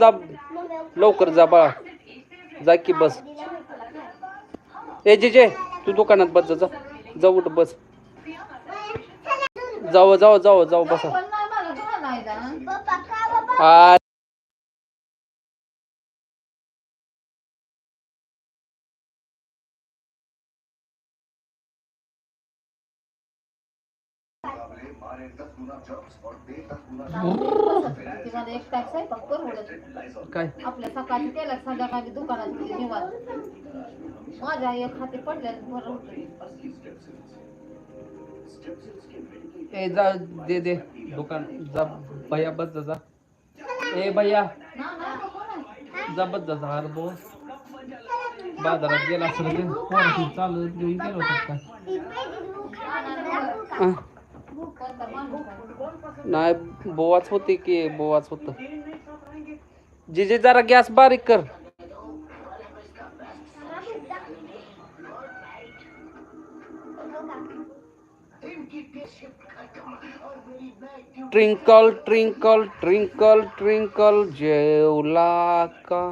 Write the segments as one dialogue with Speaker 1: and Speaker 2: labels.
Speaker 1: जा. लवकर जा बाळा. जा की बस. ए जे जे तू दुकानात बस जा जा. जाऊ उठ बस. जाऊ जाऊ जाऊ जाऊ बसा.
Speaker 2: तुम्हाला एक टाक स्वयंपाक परवडत
Speaker 1: काय?
Speaker 2: आपल्या सकाळची केला संध्याकाळी दुकानात निवांत माझ्या एक हाती पडल्यास बरं होतं
Speaker 1: ए जा दे दे. दुकान जा. भैया बस जा ए भैया. जा बस जा अरे बोस. बाजारात गेला असेल चालू घेऊन गेलो होतो काय अं,
Speaker 2: कोणता माणूस आहे?
Speaker 1: नाही बोवाच होते की बोवाच होत. जिजे जरा गॅस बारीक कर. ट्रिंकल ट्रिंकल ट्रिंकल ट्रिंकल जेवला का?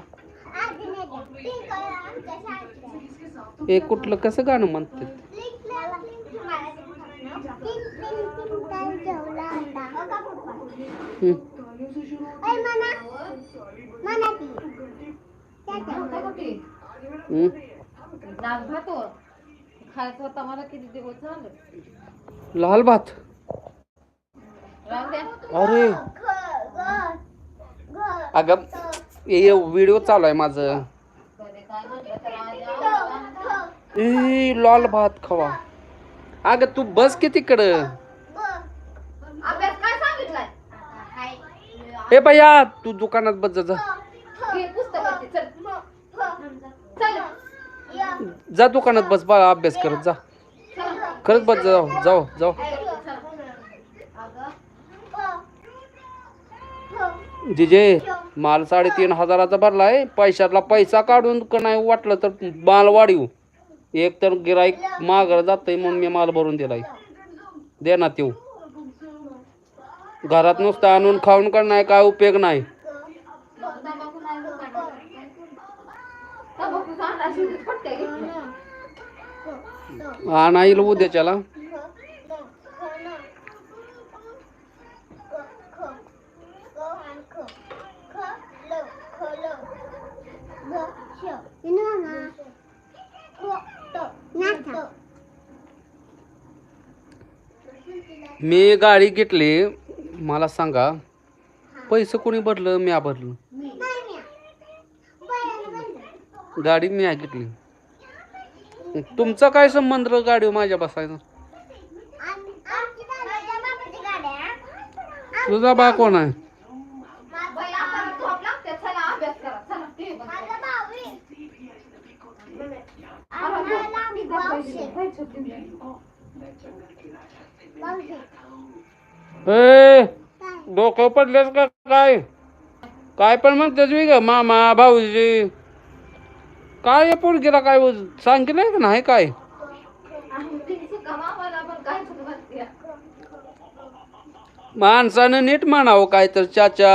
Speaker 1: हे कुठलं कसं गाणं म्हणते
Speaker 2: नव्हता कुठे? डाळ भात हो. खायचं होता मला किती दिवस झाले
Speaker 1: लाल भात. अरे. अगं व्हिडिओ चालू आहे माझं. ए लाल भात खवा. अगं तू बस की तिकडं?
Speaker 2: अभ्यास काय सांगितलाय?
Speaker 1: ए भैया तू दुकानात बस जा जा.
Speaker 2: हे पुस्तकाचे चल. चल.
Speaker 1: जा दुकानात बस बाळा अभ्यास करत जा. खरंच बस जा जाऊ जाऊ जाऊ. जिजे माल साडेतीन हजाराचा भरलाय. पैशातला पैसा काढून का नाही वाटलं तर माल वाढीव. एक तर गिराईक माघार जातंय म्हणून मी माल भरून दिलाय दे ना त्यो घरात नुसतं आणून खाऊन का नाही काय उपयोग नाही
Speaker 2: तंबाखू नाही दुकानात. तंबाखूचा अंडा शिजत पटकन घेतला.
Speaker 1: आणा येईल उद्याच्याला मी गाडी घेतली. मला सांगा पैसे कोणी भरलं मी भरलं? गाडी मी घेतली. तुमचा काय संबंध गाडी माझ्या बसायचा तुझा बा कोण आहे
Speaker 2: बाई, आपल्याला झोप लागते. चला अभ्यास करा. चला, TV बंद करा. अरे, पैसे, पैसे दिले.
Speaker 1: ए डोकं पडलेस का काय? काय पण म्हणतेस मी ग मामा भाऊजी. काय या पोरगीला काय सांगितलंय का नाही काय?
Speaker 2: काय
Speaker 1: माणसानं नीट म्हणावं काय तर चाचा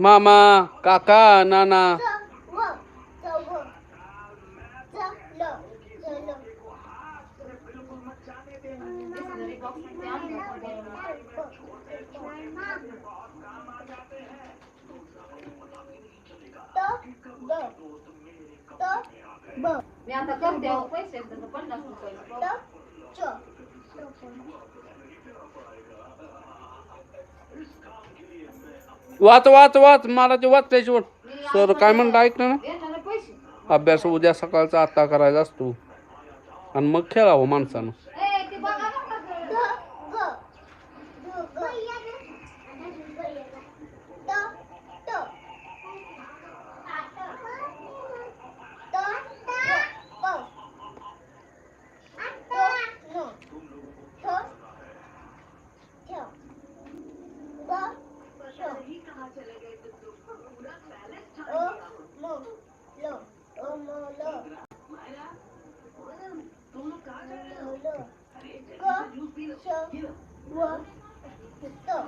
Speaker 1: मामा काका नाना
Speaker 2: बिसलरी बॉक्समध्ये आणलं होतं. मी आता करते. अहो, पैसे पन्नास रुपये.
Speaker 1: वाच वाच वाच. मला ते वाचायची वाट सर काय म्हणलं ऐकलं ना?
Speaker 2: पैसे.
Speaker 1: अभ्यास उद्या सकाळचा आता करायचा असतो. आणि मग खेळावं माणसानं.
Speaker 2: sơ bơ sơ tơ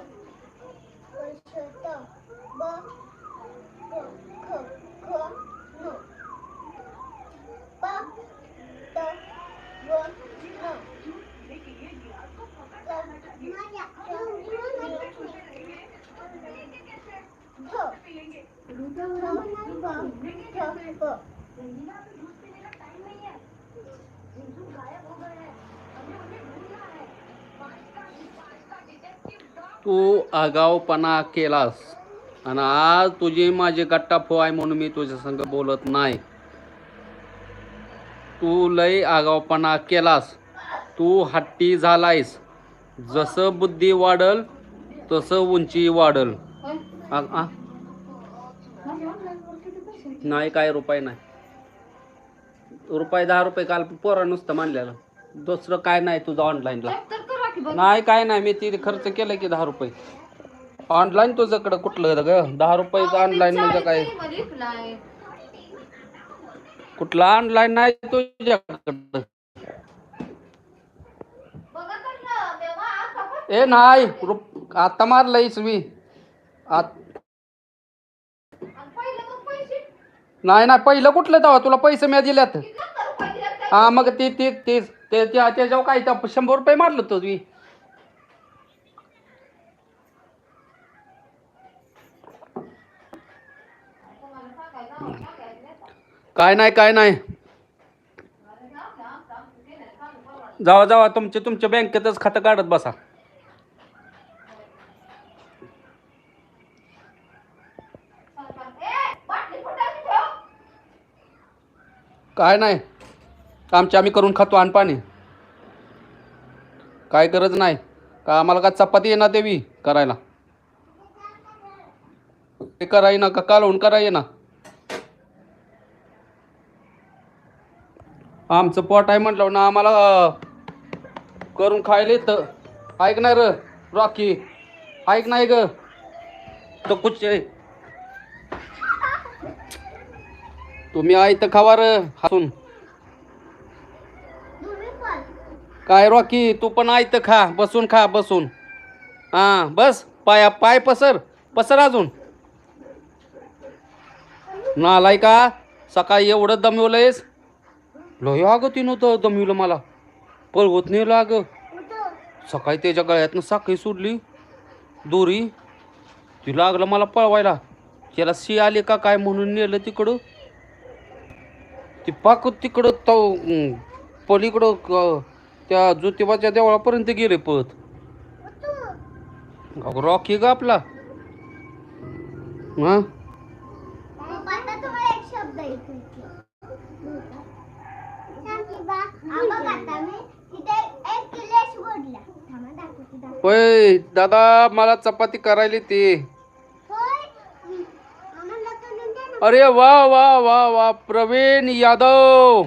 Speaker 2: bơ
Speaker 3: sơ tơ bơ bơ khờ khờ nụ bơ tơ bơ nụ Thở, thở, thở, thở.
Speaker 1: तू आगावपणा केलास आणि आज तुझी माझी गट्टा फो आहे म्हणून मी तुझ्या संग बोलत नाही. तू लय आगावपणा केलास. तू हट्टी झालायस. जसं बुद्धी वाढल तसं उंची वाढल. आ- नाही काय रुपये नाही. रुपये दहा रुपये काल पोरा नुसतं मानलेलं. दुसरं काय नाही तुझं ऑनलाईनला
Speaker 2: की बघ.
Speaker 1: नाही काय नाही मी ती खर्च केलं की दहा रुपये. ऑनलाईन तुझ्याकडं कुठलं ग? दहा रुपयाचं ऑनलाईन म्हणजे काय. कुठलं ऑनलाईन नाही तुझ्याकडं. ए नाही रुप आता मारलंयस मी. आत नाही नाही पहिलं कुठलं तेव्हा? तुला पैसे मी दिल्यात.
Speaker 2: रुपये?
Speaker 1: हा मग ते ते ते ते- त्या- त्याच्यावर काय त्या शंभर रुपये मारलं तो मी. काय नाही काय नाही. जावा जावा तुमचे तुमच्या बँकेतच खातं काढत बसा. काय नाही. आमचे आम्ही करून खातो आणि पाणी काय गरज नाही. का आम्हाला का चपाती येणार देवी करायला? ते कराय ना का कालवून कराय ना? आमचं पोट आहे म्हटलं ना आम्हाला करून खायला तर ऐक ना र रॉकी. ऐक नाही ग. तो कुछ तुम्ही आई तर खावा र हसून. काय रॉकी तू पण आई खा बसून खा बसून. हा बस पाया पाय पसर पसर अजून. नालाय का? सकाळी एवढं दमवलंयस? लय अगं तिनं तर दमवलं मला. पळवत नाही अगं सकाळी त्याच्या गळ्यातनं साखळी सोडली दोरी. ती लागलं मला पळवायला. त्याला सी आले का काय म्हणून नेलं तिकडं. ती पाक तिकडं तो पलीकडं त्या ज्योतिबाच्या देवळापर्यंत गेले पळत. रॉकी ग आपला. हा? होय दादा मला चपाती करायली ती अरे वा वा वा वा प्रवीण यादव.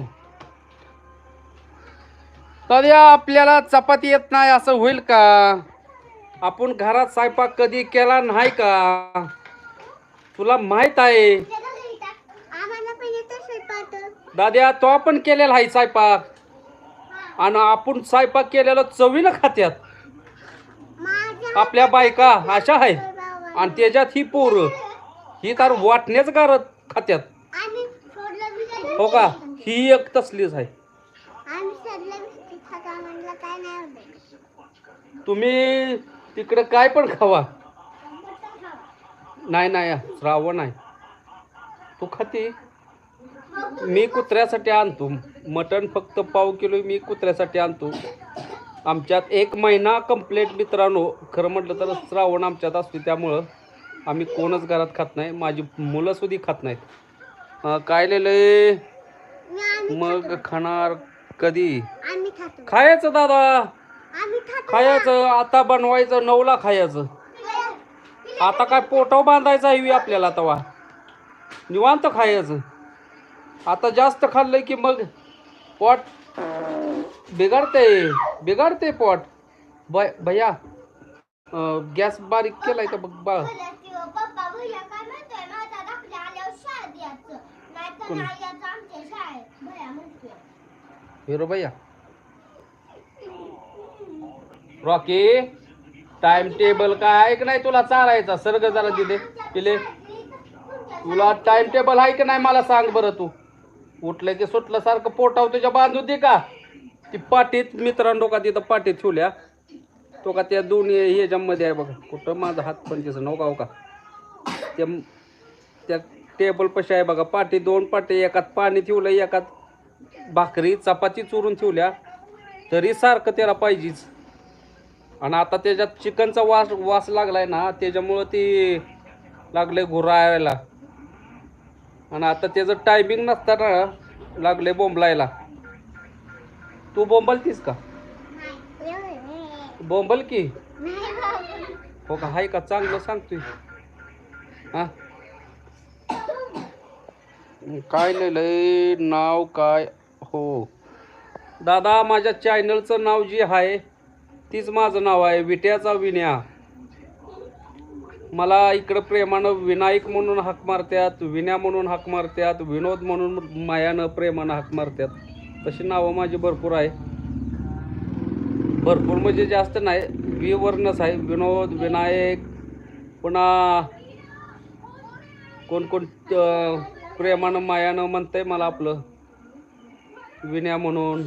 Speaker 1: दादा आपल्याला चपाती येत नाही असं होईल का? आपण घरात स्वयंपाक कधी केला नाही का? तुला माहीत आहे. दाद्या तो पण केलेला आहे स्वयंपाक. आणि आपण स्वयंपाक केलेला चवीनं खात्यात. आपल्या बायका अशा आहे. आणि त्याच्यात ही पोरं ही तर वाटण्याच गारत खात्यात. हो का? ही एक तसलीच आहे
Speaker 4: आम्ही सोडलं बिस्किट खाता म्हणलं काय नाही होत
Speaker 1: तुम्ही तिकडे काय पण खावा. नाही नाही श्रावण आहे. तू खाते. मी कुत्र्यासाठी आणतो. मटण फक्त पाव किलो मी कुत्र्यासाठी आणतो. आमच्यात एक महिना कंप्लेंट मित्रांनो. खरं म्हटलं तर श्रावण आमच्यात असतो त्यामुळं आम्ही कोणच घरात खात नाही. माझी मुलं सुद्धा खात नाहीत. काय
Speaker 4: आम्ही
Speaker 1: मग खाणार कधी?
Speaker 4: आम्ही खातो.
Speaker 1: खायचं दादा.
Speaker 4: आम्ही खातो
Speaker 1: खायचं आता बनवायचं नऊला खायचं. आता काय पोटाव बांधायचं हवी आपल्याला तवा. निवांत खायचं. आता जास्त खाल्लंय की मग पोट बिघडते बिघडते पोट. ब भैया गॅस बारीक केलाय का बघ बा
Speaker 4: पप्पा भैया काय म्हणतोय माझा दाखले आल्यावर शाळेत यायचं नाही तर
Speaker 1: कोण?
Speaker 4: नाही यायचं आमच्या शाळेत भैया म्हणतोय
Speaker 1: हिरो भैया। रॉकी टाइम टेबल काय ऐक नाही तुला चालायचा? सर्ग जरा दिले पिले. तुला टाइम टेबल आहे की नाही मला सांग बरं तू. उठलं की सुटलं सारखं पोटाव तुझ्या बांधू दे का? ती पाठीत मित्रांनो का तिथं पाठीत ठेवल्या? तो का त्या दोन्ही ह्याच्यामध्ये आहे बघा. कुठं माझा हात पण दिसत नव्हता हो, हो का त्या त्या टेबल पशी आहे बघा. पाठी दोन पाटे एकात पाणी ठेवलं एकात भाकरी चपाती चुरून ठेवल्या तरी सारखं त्याला पाहिजेच. आणि आता त्याच्यात चिकनचा वास वास लागलाय ना त्याच्यामुळं ती लागले घुरायला आणि आता त्याचं टायमिंग नसताना लागले बोंबलायला. तू बोंबलतीस का? बोंबल की? हो का? हाय का? चांगलं सांगतोय. हा? काय लिहिलंय नाव काय? हो. दादा माझ्या चॅनलचं नाव जी आहे तीच माझं नाव आहे विट्याचा विन्या. मला इकडं प्रेमानं विनायक म्हणून हाक मारत्यात विन्या म्हणून हाक मारत्यात विनोद म्हणून मायानं प्रेमानं हाक मारत्यात. तशी नावं माझी भरपूर आहे. भरपूर म्हणजे जास्त नाही विवर्णच आहे. विनोद विनायक पुन्हा कोण कोण प्रेमानं मायानं म्हणतंय मला आपलं. विन्या म्हणून.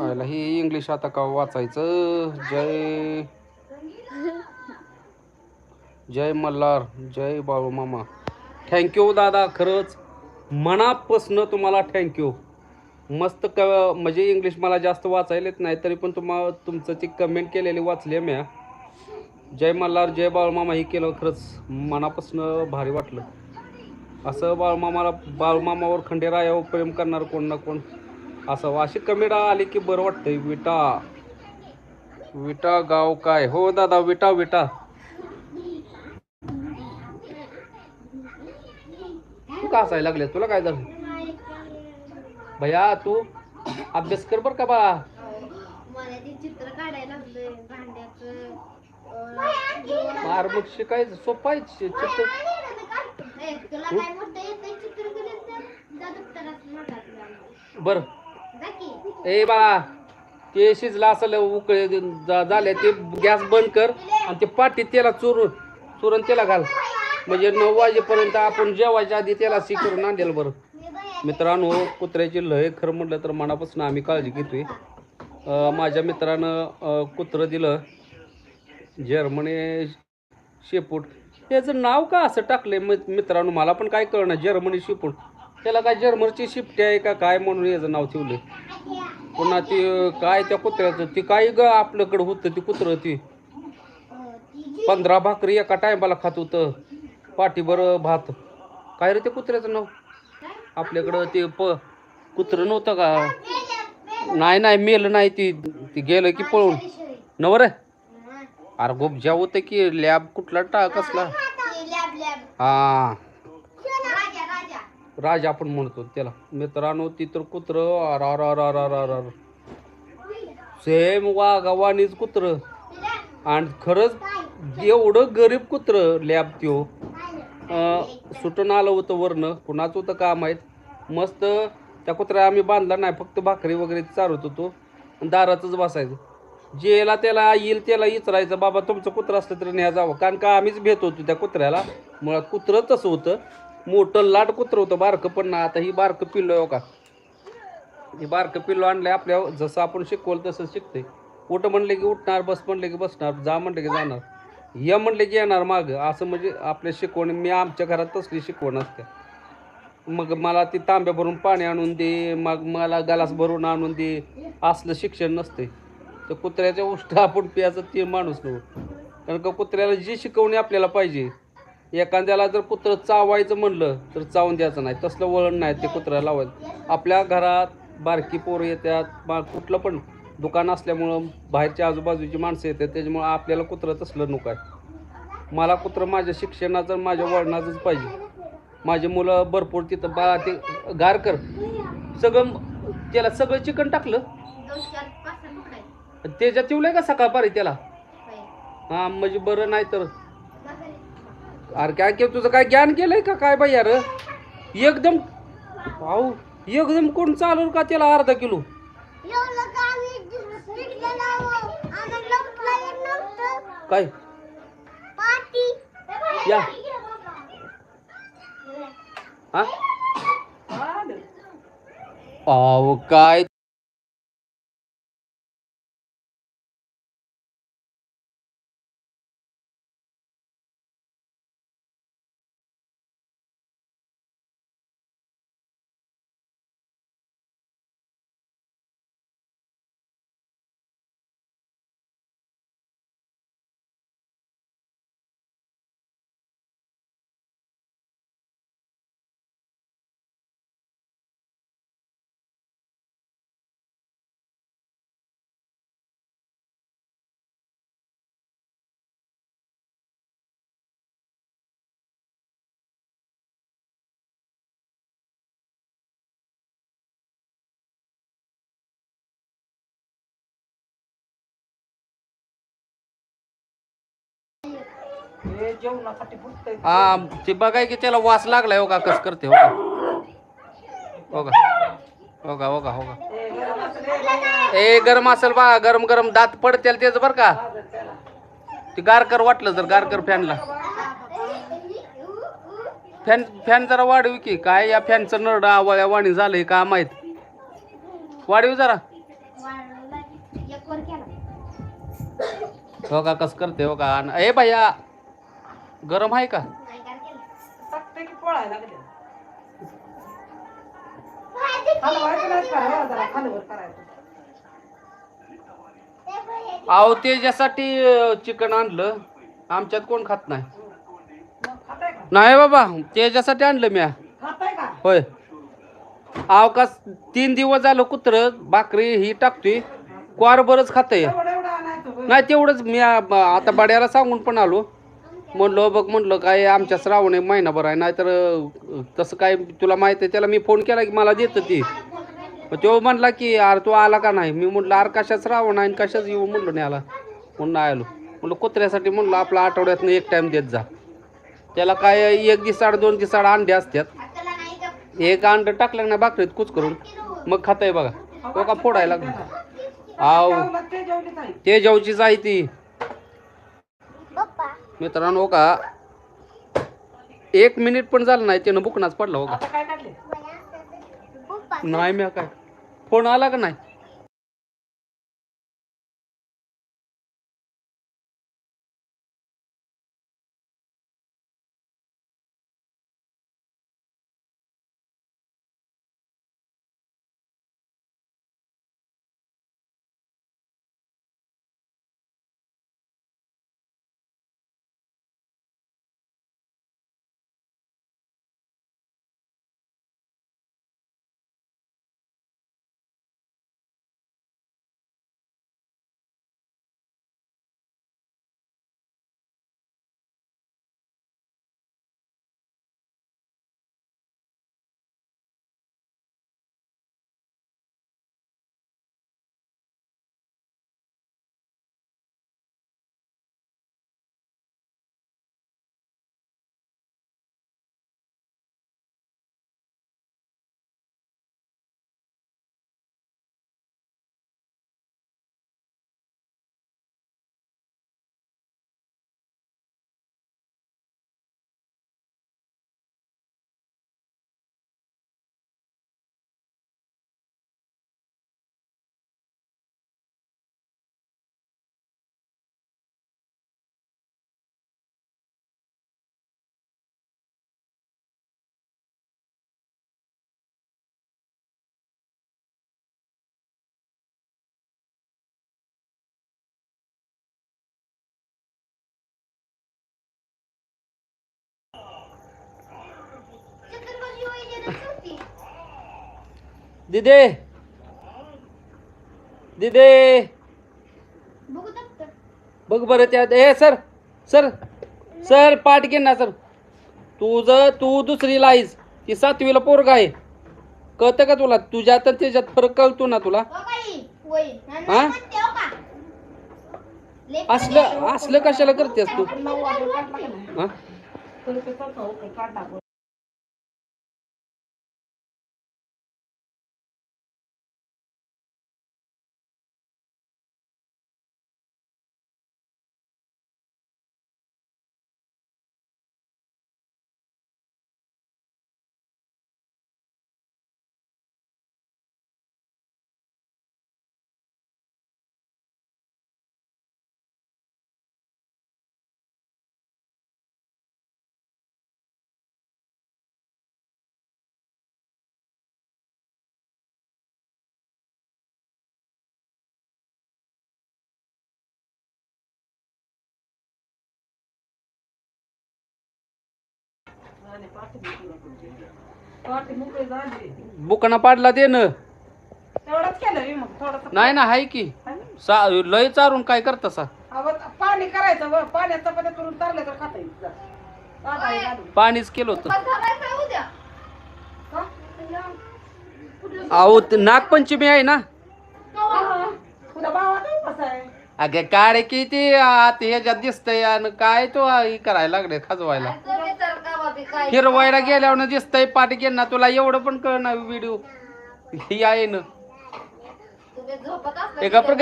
Speaker 1: आयला ही इंग्लिश आता का वाचायचं? जय. जय मल्हार जय बाळू मामा थँक्यू दादा खरंच. मनापासनं तुम्हाला थँक्यू मस्त क म्हणजे इंग्लिश मला जास्त वाचायला येत नाही तरी पण तुम्हा तुमचं ती कमेंट केलेली वाचली आहे म्या जय मल्हार जय बाळमामा हे केलं खरंच मनापासून भारी वाटलं. असं बाळमामाला बाळमामावर खंडेरायावर प्रेम करणार कोण ना कोण? असं अशी कमेंट आली की बरं वाटतंय. विटा. विटा गाव काय? हो दादा विटा विटा. तू का लागले तुला काय झालं? भैया तू अभ्यास कर बर का
Speaker 4: मला ते चित्र काढायला लागलंय भांड्याचं
Speaker 1: मार मग शिकायचं सोपं आहे चित्र?
Speaker 4: ए, तुला काय मोठं जा दप्तरात.
Speaker 1: बर.
Speaker 4: जा की.
Speaker 1: ए बाळा ते शिजलं असलं उकळे जा- झाले ते गॅस बंद कर आणि ते पाठी त्याला चुरून चुरून त्याला घाल. म्हणजे नऊ वाजेपर्यंत आपण जेवायच्या आधी त्याला सी करून आणलेल बरं. मित्रांनो कुत्र्याची लय खरं म्हटलं तर मनापासून आम्ही काळजी घेतोय. माझ्या मित्रानं कुत्रं दिलं. जर्मनी शेपूट. त्याचं नाव का असं टाकलं आहे मित्रांनो? मला पण काय कळणार जर्मनी शेपूट. त्याला काय जर्मनची शिफ्टी आहे का काय म्हणून याचं नाव ठेवलं पुन्हा ती काय त्या कुत्र्याचं? ती काय ग आपल्याकडं होतं ती कुत्रं ती? पंधरा भाकरी एका टायमाला खात होतं. पाठीभर भात. काय रे ते कुत्र्याचं नाव? आपल्याकडं ते प कुत्रं नव्हतं का? नाही नाही मेलं नाही ती ती गेलं की पळून. नवर अरे गोप ज्या होतं की लॅब कुठला टा कसला? हा.
Speaker 4: राजा
Speaker 1: आपण म्हणतो त्याला. मित्रांनो ती तर कुत्रं अर अर अर अर अर अर. सेम वाघावानीच कुत्रं. आणि खरंच एवढं गरीब कुत्रं लॅब त्यो. सुटून आलं होतं वरनं कुणाचं होतं काम आहेत. मस्त त्या कुत्र्या आम्ही बांधला नाही फक्त भाकरी वगैरे चारत होतो. आणि दारातच बसायचं. जेला त्याला येईल त्याला इचरायचं बाबा तुमचं कुत्रं असलं तरी न्या जावं. कारण का आम्हीच भेट होतो त्या कुत्र्याला. मुळात कुत्रं तसं होतं. मोठं लाट कुत्रं होतं बारकं पण ना आता ही बारकं पिल्लो आहे हो का? हे बारकं पिल्लो आणलं आपल्या जसं आपण शिकवलं तसं शिकते उठ म्हणले की उठणार बस म्हणले की बसणार जा म्हणले की जाणार. ये म्हटले की येणार मागं. असं म्हणजे आपल्या शिकवण मी आमच्या घरात तसली शिकवण असते. मग मला ती तांब्या भरून पाणी आणून दे मग मला गलास भरून आणून दे. असलं शिक्षण नसते तर कुत्र्याच्या उष्ट आपण प्यायचं ते माणूस नव्हतं कारण का कुत्र्याला जी शिकवणी आपल्याला पाहिजे एखाद्याला जर कुत्रं चावायचं म्हणलं तर चावून द्यायचं नाही. तसलं वळण नाही ते कुत्र्याला लावायचं. आपल्या घरात बारकी पोरं येतात बा कुठलं पण. दुकान असल्यामुळं बाहेरच्या आजूबाजूची माणसं येतात त्याच्यामुळं आपल्याला कुत्रं तसलं नको आहे. मला कुत्रं माझ्या शिक्षणाचं माझ्या वळणाचंच पाहिजे. माझी मुलं भरपूर तिथं बा ते गार कर. सगळं त्याला सगळं चिकन टाकलं. त्याच्यात येऊ का सकाळपारी त्याला?
Speaker 4: हां
Speaker 1: हा म्हणजे बरं नाही तर. अरे काय केलं तुझं? काय ज्ञान केलंय का? काय बाई यार? एकदम भाऊ एकदम कोण चालू का त्याला अर्धा किलो?
Speaker 4: एवढं का आम्ही पिटलेलं आहो. आम्हाला लपलं
Speaker 1: हे
Speaker 5: जेवणासाठी फुटतंय
Speaker 1: हा ते बघाय की त्याला वास लागलाय हो का? कस करते हो का? हो का? हो का? हो का? हो का?
Speaker 5: हे गरम असले बाया,
Speaker 1: ए गरम असेल बा गरम गरम दात पडतील त्याच बर का. ते गारकर वाटलं जर गारकर फॅनला. फॅन फॅन जरा वाढवी की. काय या फॅनचं नरड आवळ्या वाणी झालंय का माहीत? वाढवी जरा.
Speaker 4: एक वर केला.
Speaker 1: हो का? कस करते हो का? अन- ए भैया गरम आहे का?
Speaker 5: की
Speaker 4: ते
Speaker 1: अहो चिकन आणलं. आमच्यात कोण खात नाही.
Speaker 5: का?
Speaker 1: नाही बाबा त्याच्यासाठी आणलं म्या.
Speaker 5: का?
Speaker 1: होय. अवकाश तीन दिवस झालं कुत्र भाकरी ही टाकतोय. क्वार बरंच
Speaker 5: होय.
Speaker 1: नाही तेवढंच मी आता बड्याला सांगून पण आलो. म्हणलो बघ म्हणलं काय आमच्या श्रावण एक महिनाभर आहे नाहीतर तसं काय तुला माहिती आहे त्याला मी फोन केला की मला देतं ती. मग तो म्हणला की अरे तू आला का नाही? मी म्हटलं अरे कशाच श्रावण आहे आणि कशाच येऊ? म्हणलं नाही आला म्हणून आलो. म्हणलं कुत्र्यासाठी म्हणलं आपला आठवड्यातनं एक टाइम देत जा. त्याला काय एक दिसाड दोन दिसाड अंडे असतात एक अंड टाकलं ना भाकरीत कुच करून मग खाताय बघा. तो का फोडायला लागला. आव
Speaker 5: ते जेवलीच आहे.
Speaker 1: ते जेवचीच आहे ती.
Speaker 4: पप्पा
Speaker 1: मित्रांनो का? एक मिनिट पण झालं नाही त्यानं बुकनाच पडला हो का?
Speaker 5: काय काढले?
Speaker 1: नाही मी काय? फोन आला का नाही? दिदे. दिदे.
Speaker 4: बघू
Speaker 1: बरं त्या ए सर सर सर पाठ घे ना सर. तुझं तू दुसरीला आहेस ती सातवीला पोरग आहे. कळतं का तुला? तुझ्यात आणि त्याच्यात फरक कळतो ना तुला.
Speaker 4: हो
Speaker 1: हा?
Speaker 4: हो
Speaker 1: असलं असलं कशाला करतेस तू? हा? बुकाना पाडला ते न?
Speaker 5: तेवढंच केलं मी मग थोडंसं
Speaker 1: नाही ना हाय की. सा लय चारून काय करता सा
Speaker 5: अहो, पाणी करायचं व पाण्यात चपात्या करून चाललं तर खाता येईल. जा. आता हे घालून.
Speaker 1: पाणीच केलं होतं.
Speaker 2: पण करायचं उद्या?
Speaker 5: का?
Speaker 1: अहो ते नागपंचमी आहे ना.
Speaker 5: हा. तुझ्या भावाचा उपास आहे.
Speaker 1: अगे काढ किती आत ह्याच्यात दिसतंय आणि काय तो हे करायला लागले खाजवायला
Speaker 2: तुम्ही तर का बाबी काय
Speaker 1: हिरवायला गेल्यावर दिसतंय पाठी ना तुला एवढं पण कळणार व्हिडिओ. आहे ना.
Speaker 2: तुम्ही झोपत असला
Speaker 1: गप्र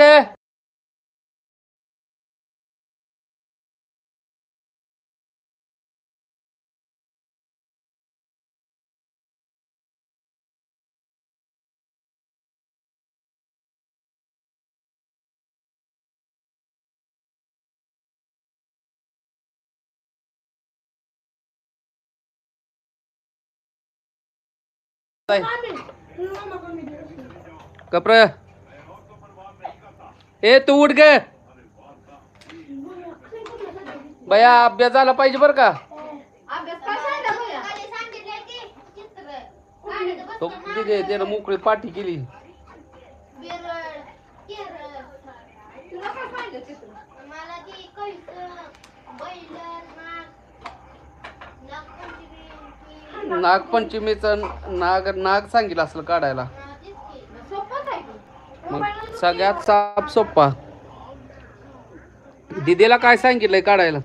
Speaker 1: गे कप्र. ए तू उठ गे. बया अभ्यास झाला पाहिजे बर का? त्यानं मोकळी पाठी केली.
Speaker 4: मला ती कळतं बैल नाग नागपंचमी
Speaker 1: नागपंचमीचं नाग नाग सांगितलं असलं काढायला. मग सगळ्यात साप सोप्पा दिदीला काय सांगितलंय काढायला?